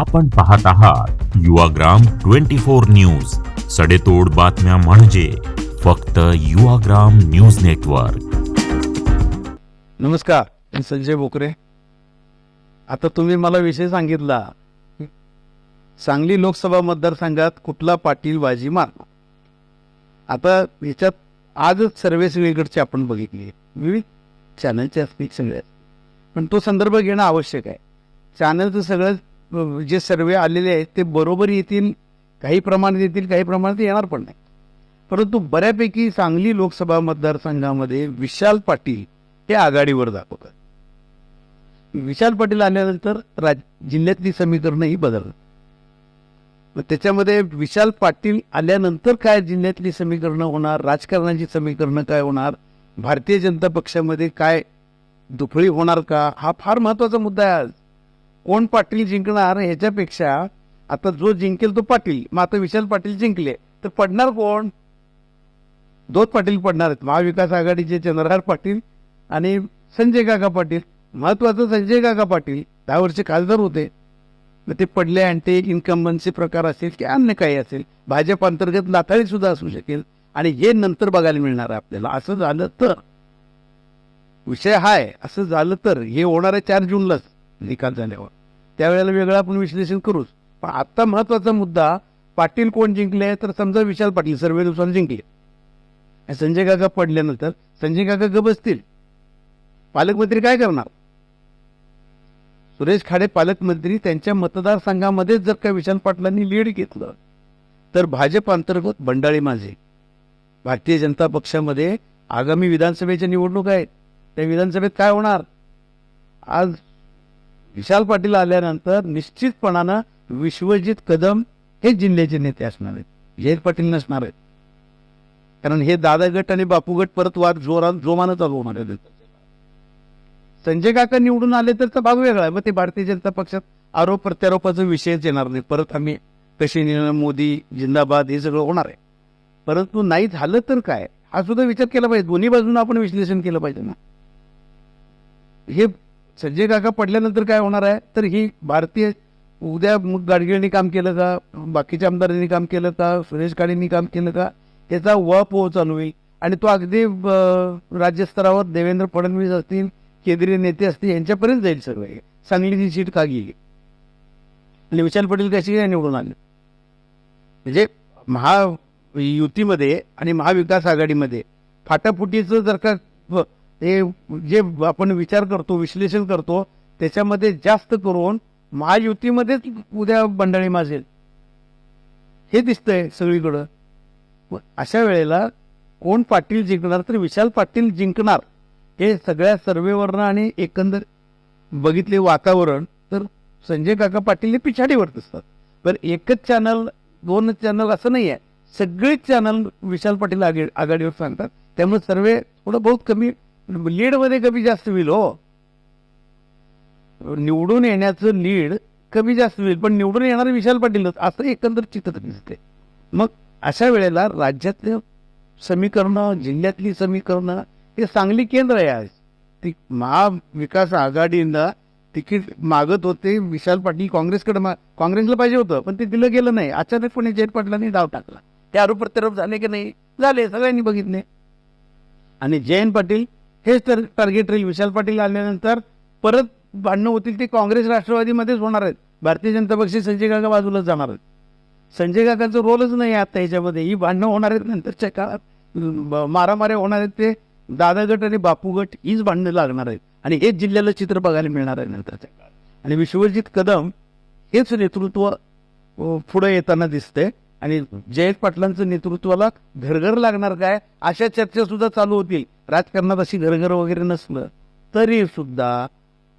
आपण पाहत आहात युवाग्राम ट्वेंटी फोर न्यूज. सडेतोड बातम्या म्हणजे फक्त युवाग्राम न्यूज नेटवर्क. नमस्कार मी संजय बोकरे. आता तुम्ही मला विषय सांगितला. सांगली लोकसभा मतदारसंघात कुठला पाटील बाजी मारणार आता ह्याच्यात आजच सर्वे सगळीकडचे आपण बघितली. विविध चॅनलचे असतील सगळे. पण तो संदर्भ घेणं आवश्यक आहे. चॅनलचं सगळं जे सर्वे आलेले आहेत ते बरोबर येतील काही प्रमाणात येतील काही प्रमाणात येणार पण नाही. परंतु बऱ्यापैकी सांगली लोकसभा मतदारसंघामध्ये विशाल पाटील हे आघाडीवर दाखवतात. विशाल पाटील आल्यानंतर राज जिल्ह्यातली समीकरणंही बदलतात मग त्याच्यामध्ये विशाल पाटील आल्यानंतर काय जिल्ह्यातली समीकरणं होणार राजकारणाची समीकरणं काय होणार भारतीय जनता पक्षामध्ये काय दुफळी होणार का हा फार महत्त्वाचा मुद्दा आहे आज. कोण पाटील जिंकणार ह्याच्यापेक्षा आता जो जिंकेल तो पाटील. मग आता विशाल पाटील जिंकले तर पडणार कोण? दोन पाटील पडणार आहेत. महाविकास आघाडीचे चंद्रहार पाटील आणि संजय काका पाटील. महत्वाचं संजय काका पाटील. दहा वर्षे खासदार होते. मग ते पडले अँटी इन्कम्बन्सी प्रकार असेल की अन्य काही असेल. भाजप अंतर्गत नाताळी सुद्धा असू शकेल. आणि हे नंतर बघायला मिळणार आहे आपल्याला. असं झालं तर. विषय हाय. असं झालं तर. हे होणार आहे चार जूनलाच. निकाल झाल्यावर त्यावेळेला वेगळं आपण विश्लेषण करूच. पण आत्ता महत्त्वाचा मुद्दा पाटील कोण जिंकले तर समजा विशाल पाटील सर्वे सर्वेनुसार जिंकले. संजय काका पडल्यानंतर संजय काका ग बसतील. पालकमंत्री काय करणार? सुरेश खाडे पालकमंत्री त्यांच्या मतदारसंघामध्येच जर का विशाल पाटलांनी लीड घेतलं तर भाजप अंतर्गत बंडाळी माझे. भारतीय जनता पक्षामध्ये आगामी विधानसभेच्या निवडणूक आहेत. त्या विधानसभेत काय होणार? आज विशाल पाटील आल्यानंतर निश्चितपणानं विश्वजित कदम हे जिल्ह्याचे नेते असणार आहेत. जयंत पाटील नसणार आहेत. कारण हे दादा गट आणि बापू गट परत वाद जोरात जोमानं चालू होणार आहे संजय काका निवडून आले तर भाग वेगळा आहे. मग ते भारतीय जनता पक्षात आरोप प्रत्यारोपाचा विषयच येणार नाही. परत आम्ही कशी निर्णय मोदी जिंदाबाद हे सगळं होणार आहे. परंतु नाही झालं तर काय? हा सुद्धा विचार केला पाहिजे. दोन्ही बाजूनं आपण विश्लेषण केलं पाहिजे ना. हे संजय काका पडल्यानंतर काय होणार आहे? तर ही भारतीय उद्या मग गाडगिळनी काम केलं का? बाकीच्या आमदारांनी काम केलं का? सुरेश काळेंनी काम केलं का? त्याचा व पो चालू होईल. आणि तो अगदी राज्यस्तरावर देवेंद्र फडणवीस असतील केंद्रीय नेते असतील यांच्यापर्यंत जाईल सर्व हे. सांगलीची सीट का गेली? आणि विशाल पटेल कशी काय निवडून आले? म्हणजे महायुतीमध्ये आणि महाविकास आघाडीमध्ये फाटाफुटीचं जर का ते हे जे आपण विचार करतो विश्लेषण करतो त्याच्यामध्ये जास्त करून महायुतीमध्येच उद्या बंडाळी माजेल. हे दिसतंय सगळीकडं. अशा वेळेला कोण पाटील जिंकणार तर विशाल पाटील जिंकणार हे सगळ्या सर्वेवरनं आणि एकंदर बघितले वातावरण तर संजय काका पाटील हे पिछाडीवर दिसतात पण एकच चॅनल दोनच चॅनल असं नाही आहे सगळेच चॅनल विशाल पाटील आगे आघाडीवर सांगतात. त्यामुळे सर्वे थोडं बहुत कमी लीडमध्ये कमी जास्त होईल हो. निवडून येण्याचं लीड कमी जास्त होईल पण निवडून येणार विशाल पाटीलच असं एकंदर चित्र दिसते मग अशा वेळेला राज्यातलं समीकरणं जिल्ह्यातली समीकरणं हे चांगली केंद्र आहे आज. ती महाविकास आघाडीनं तिकीट मागत होते विशाल पाटील काँग्रेसकडे मा काँग्रेसला पाहिजे होतं पण ते दिलं गेलं नाही. अचानकपणे जयंत पाटलांनी डाव टाकला. ते आरोप प्रत्यारोप झाले की नाही? झाले सगळ्यांनी बघितले. आणि जयंत पाटील हेच तर टार्गेट राहील. विशाल पाटील आल्यानंतर परत भांडणं होतील ते काँग्रेस राष्ट्रवादीमध्येच होणार आहेत. भारतीय जनता पक्ष संजय काका बाजूलाच जाणार आहेत. संजय काकांचा रोलच नाही आता ह्याच्यामध्ये. ही भांडणं होणार आहेत नंतरच्या काळात. ब- मारामाऱ्या होणार आहेत ते. दादा गट आणि बापू गट हीच भांडणं लागणार आहेत. आणि हेच जिल्ह्याला चित्र बघायला मिळणार आहे नंतरच्या काळात. आणि विश्वजित कदम हेच नेतृत्व पुढे येताना दिसतंय. आणि जयंत पाटलांचं नेतृत्वाला घरघर लागणार काय? अशा चर्चा सुद्धा चालू होतील. राजकारणात अशी घरघर वगैरे नसलं तरी सुद्धा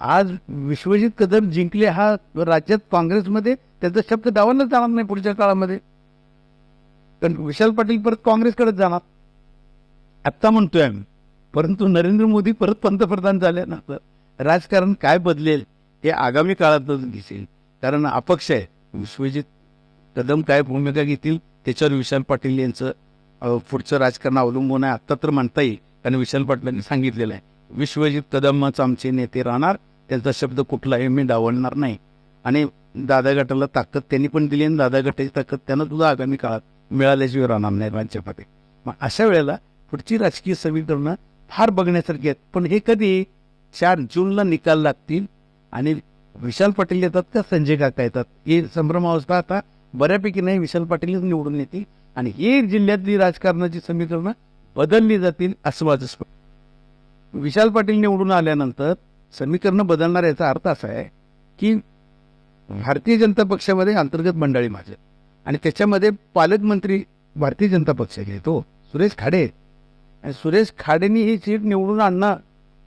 आज विश्वजित कदम जिंकले हा राज्यात काँग्रेसमध्ये त्याचा शब्द डावालाच जाणार नाही पुढच्या काळामध्ये. कारण विशाल पाटील परत काँग्रेसकडे जाणार. आत्ता म्हणतोय आम्ही. परंतु नरेंद्र मोदी परत पंतप्रधान झाल्यानंतर राजकारण काय बदलेल हे आगामी काळातच दिसेल. कारण अपक्ष आहे. विश्वजित कदम काय भूमिका घेतील त्याच्यावर विशाल पाटील यांचं पुढचं राजकारण अवलंबून आहे आत्ता तर म्हणता येईल. कारण विशाल पाटलांनी सांगितलेलं आहे विश्वजित कदमच आमचे नेते राहणार त्यांचा शब्द कुठलाही मी डावलणार नाही. आणि दादा गटाला ताकद त्यांनी पण दिली आणि दादा गटाची ताकद त्यांना सुद्धा आगामी काळात मिळाल्याशिवाय राहणार नाही राज्यमध्ये मग अशा वेळेला पुढची राजकीय समीकरणं फार बघण्यासारखी आहेत. पण हे कधी चार जूनला निकाल लागतील आणि विशाल पाटील येतात का संजय काका येतात? हे संभ्रमावस्था आता बऱ्यापैकी नाही विशाल पाटीलच निवडून येतील. आणि ही जिल्ह्यातली राजकारणाची समीकरणं बदलली जातील असं माझं विशाल पाटील निवडून आल्यानंतर समीकरणं बदलणार याचा अर्थ असा आहे की भारतीय जनता पक्षामध्ये अंतर्गत मंडळी माझे आणि त्याच्यामध्ये पालकमंत्री भारतीय जनता पक्षाचे घेतो सुरेश खाडे आणि सुरेश खाडेंनी ही सीट निवडून आणणं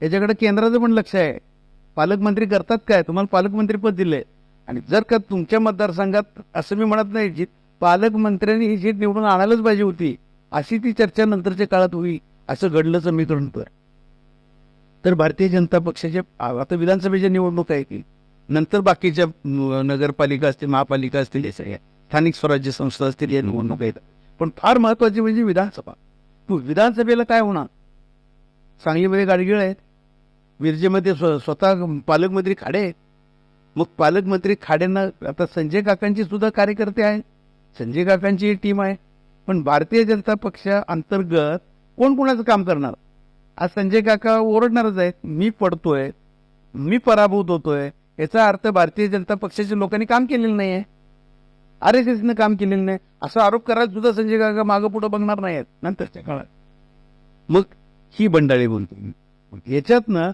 याच्याकडे केंद्राचं पण लक्ष आहे. पालकमंत्री करतात काय? तुम्हाला पालकमंत्री पद दिले आणि जर का तुमच्या मतदारसंघात असं मी म्हणत नाही जी पालकमंत्र्यांनी ही सीट निवडून आणायलाच पाहिजे होती अशी ती चर्चा नंतरच्या काळात होईल असं घडलंच मी तर तर भारतीय जनता पक्षाचे आता विधानसभेच्या निवडणूक आहे की नंतर बाकीच्या नगरपालिका असतील महापालिका असतील या सगळ्या स्थानिक स्वराज्य संस्था असतील या निवडणुका येतात पण फार महत्वाची म्हणजे विधानसभा. तू विधानसभेला काय होणार? सांगलीमध्ये गाडगिळ आहेत. विरजेमध्ये स्व स्वतः पालकमंत्री खाडे आहेत. मग पालकमंत्री खाड्यांना आता संजय काकांची सुद्धा कार्यकर्ते आहे संजय काकांची टीम आहे. पण भारतीय जनता पक्षा अंतर्गत कोण कोणाचं काम करणार? आज संजय काका ओरडणारच आहेत. मी पडतोय. मी पराभूत होतोय. याचा अर्थ भारतीय जनता पक्षाच्या लोकांनी काम केलेलं नाही आहे आर एस एसनं काम केलेलं नाही. असा आरोप करायला सुद्धा संजय काका मागं पुढं बघणार नाही आहेत नंतरच्या काळात. मग ही बंडाळी बोलतो मग याच्यातनं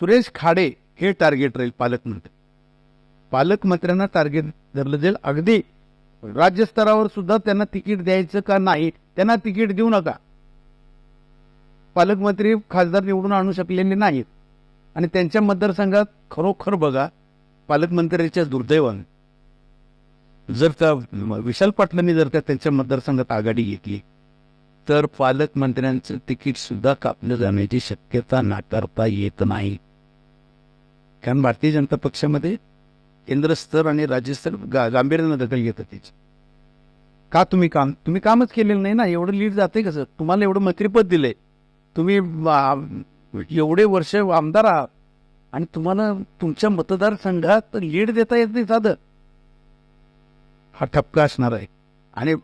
सुरेश खाडे हे टार्गेट राहील पालकमंत्री. पालकमंत्र्यांना टार्गेट धरलं जाईल. अगदी राज्यस्तरावर सुद्धा त्यांना तिकीट द्यायचं का नाही त्यांना तिकीट देऊ नका. पालकमंत्री खासदार निवडून आणू शकलेले नाहीत. आणि त्यांच्या मतदारसंघात खरोखर बघा पालकमंत्र्याच्या दुर्दैवान जर का विशाल पाटलांनी जर का त्यांच्या मतदारसंघात आघाडी घेतली तर पालकमंत्र्यांचं तिकीट सुद्धा कापलं जाण्याची शक्यता नाकारता येत नाही. कारण भारतीय जनता पक्षामध्ये केंद्रस्तर आणि राज्यस्तर गा गांभीर्यानं दखल घेतं त्याची. का तुम्ही काम तुम्ही कामच केलेलं नाही ना? एवढं लीड जाते कसं? तुम्हाला एवढं मंत्रिपद दिलंय. तुम्ही एवढे वर्ष आमदार आहात आणि तुम्हाला तुमच्या मतदारसंघात लीड देता येत नाही साधं. हा ठपका असणार आहे. आणि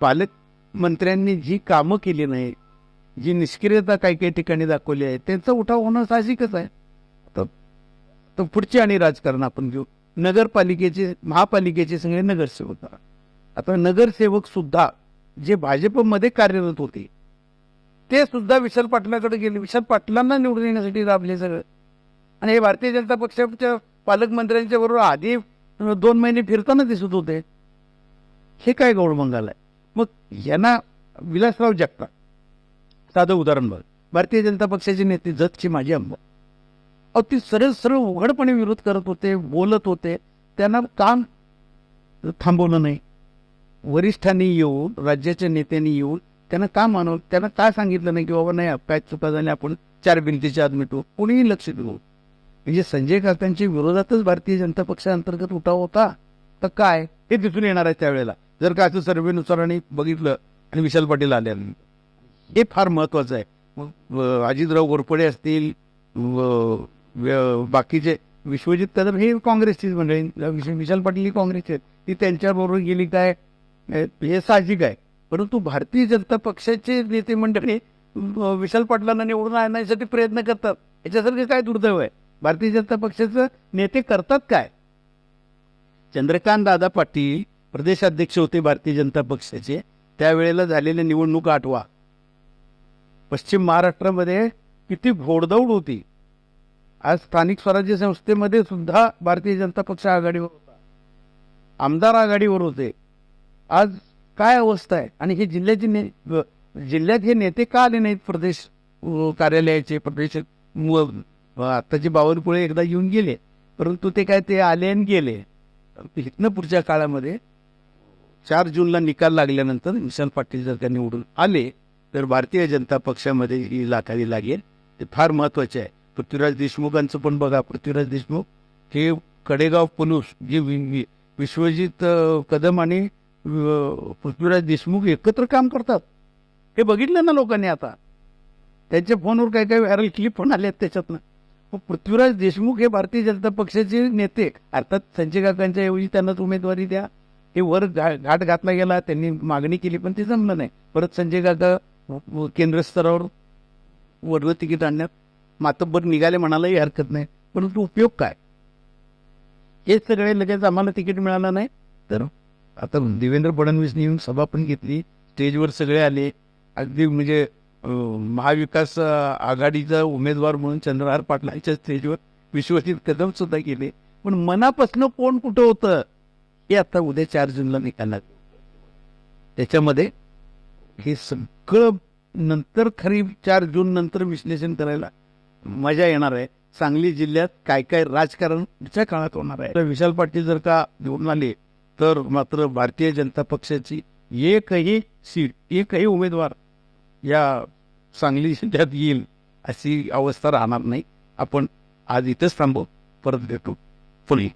पालकमंत्र्यांनी जी कामं केली नाही जी निष्क्रियता काही काही ठिकाणी दाखवली आहे त्यांचा उठाव होणं साहजिकच आहे. तर तर पुढचे आणि राजकारण आपण घेऊ. नगरपालिकेचे महापालिकेचे सगळे नगरसेवक. आता नगरसेवक सुद्धा जे भाजपमध्ये कार्यरत होते ते सुद्धा विशाल पाटलाकडे गेले. विशाल पाटलांना निवडून येण्यासाठी राबले सगळं. आणि हे भारतीय जनता पक्षाच्या पालकमंत्र्यांच्या बरोबर आधी दोन महिने फिरताना दिसत होते. हे काय गौडमंगाल आहे? मग यांना विलासराव जगताप. साधं उदाहरण बघ. भारतीय जनता पक्षाचे नेते जतची माझी अंबा अहो ती सरळ सरळ उघडपणे विरोध करत होते बोलत होते. त्यांना काम थांबवलं नाही. वरिष्ठांनी येऊन राज्याच्या नेत्यांनी येऊन त्यांना का मानव त्यांना काय सांगितलं नाही की बाबा नाही काय चुका झाल्या आपण चार भिंतीच्या आत मिटू. कोणीही लक्ष देऊ म्हणजे संजय काकांच्या विरोधातच भारतीय जनता पक्षाअंतर्गत उठाव होता. तर काय? हे दिसून येणार आहे त्यावेळेला. जर का असं सर्वेनुसार आणि बघितलं आणि विशाल पाटील आल्यानंतर हे फार महत्वाचं आहे. अजितराव घोरपडे असतील व- बाकीचे विश्वजित कदम हे काँग्रेसचीच मंडळी. विशाल पाटील ही काँग्रेसचे आहेत. ती त्यांच्याबरोबर गेली काय? हे साहजिक आहे. परंतु भारतीय जनता पक्षाचे नेते मंडळी विशाल पाटलांना निवडून आणण्यासाठी प्रयत्न करतात. याच्यासारखे काय दुर्दैव आहे? भारतीय जनता पक्षाचं नेते करतात काय? चंद्रकांत दादा पाटील प्रदेशाध्यक्ष होते भारतीय जनता पक्षाचे. त्यावेळेला झालेल्या निवडणुका आठवा. पश्चिम महाराष्ट्रामध्ये किती घोडदौड होती. आज स्थानिक स्वराज्य संस्थेमध्ये सुद्धा भारतीय जनता पक्ष आघाडीवर होता. आमदार आघाडीवर होते. आज काय अवस्था आहे? आणि हे जिल्ह्याचे ने जिल्ह्यात हे नेते का आले नाहीत प्रदेश कार्यालयाचे? प्रदेश व- आत्ताचे बावनकुळे एकदा येऊन गेले परंतु ते काय ते आले आणि गेले. इथनं पुढच्या काळामध्ये चार जूनला निकाल लागल्यानंतर विशाल पाटील जर का निवडून आले तर भारतीय जनता पक्षामध्ये ही लाखावी लागेल. ते फार महत्त्वाचे आहे. पृथ्वीराज देशमुखांचं पण बघा पृथ्वीराज देशमुख हे कडेगाव पलूस जे वि- विश्वजित कदम आणि पृथ्वीराज देशमुख एकत्र काम करतात. हे बघितलं ना लोकांनी आता? त्यांच्या फोनवर काही काही व्हायरल क्लिप पण आले आहेत त्याच्यातनं. मग पृथ्वीराज देशमुख हे भारतीय जनता पक्षाचे नेते. अर्थात संजय काकांच्या ऐवजी त्यांनाच उमेदवारी द्या. हे वर घाट घातला गेला त्यांनी मागणी केली पण ते जमलं नाही. परत संजय काका केंद्र स्तरावर वरलं तिकीट आणण्यात मातब्बर निघाले म्हणालाही हरकत नाही. परंतु उपयोग काय? हे सगळे लगेच आम्हाला तिकीट मिळालं नाही. तर आता देवेंद्र फडणवीसनी येऊन सभा पण घेतली. स्टेजवर सगळे आले. अगदी म्हणजे महाविकास आघाडीचा उमेदवार म्हणून चंद्रहार पाटलांच्या स्टेजवर विश्वजित कदम सुद्धा केले पण मनापासनं कोण कुठं होतं? हे आता उद्या चार जूनला निकालात त्याच्यामध्ये हे सगळं नंतर खरी चार जून नंतर विश्लेषण करायला मजा येणार आहे. सांगली जिल्ह्यात काय काय राजकारण पुढच्या काळात होणार आहे. तर विशाल पाटील जर का निवडून आले तर मात्र भारतीय जनता पक्षाची एकही सीट एकही उमेदवार या सांगली जिल्ह्यात येईल अशी अवस्था राहणार नाही. आपण आज इथंच थांबू परत भेटू. पुणे